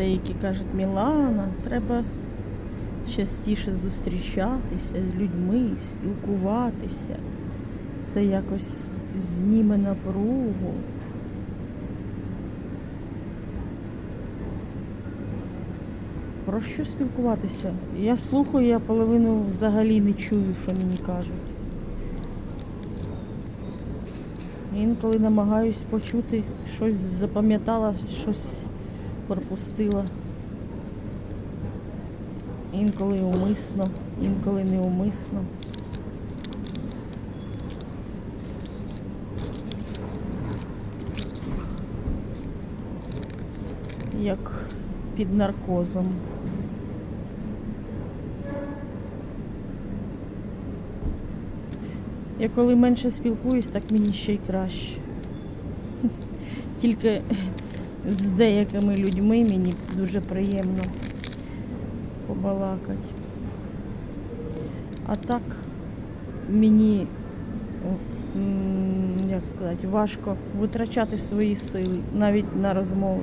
деякі кажуть, Мілана, треба частіше зустрічатися з людьми, спілкуватися. Це якось зніме напругу. Про що спілкуватися? Я слухаю, я половину взагалі не чую, що мені кажуть. Інколи намагаюсь почути, щось запам'ятала, щось пропустила. Інколи умисно, інколи неумисно. Як під наркозом. Я коли менше спілкуюсь, так мені ще й краще. Тільки з деякими людьми мені дуже приємно побалакати. А так мені, як сказати, важко витрачати свої сили навіть на розмови.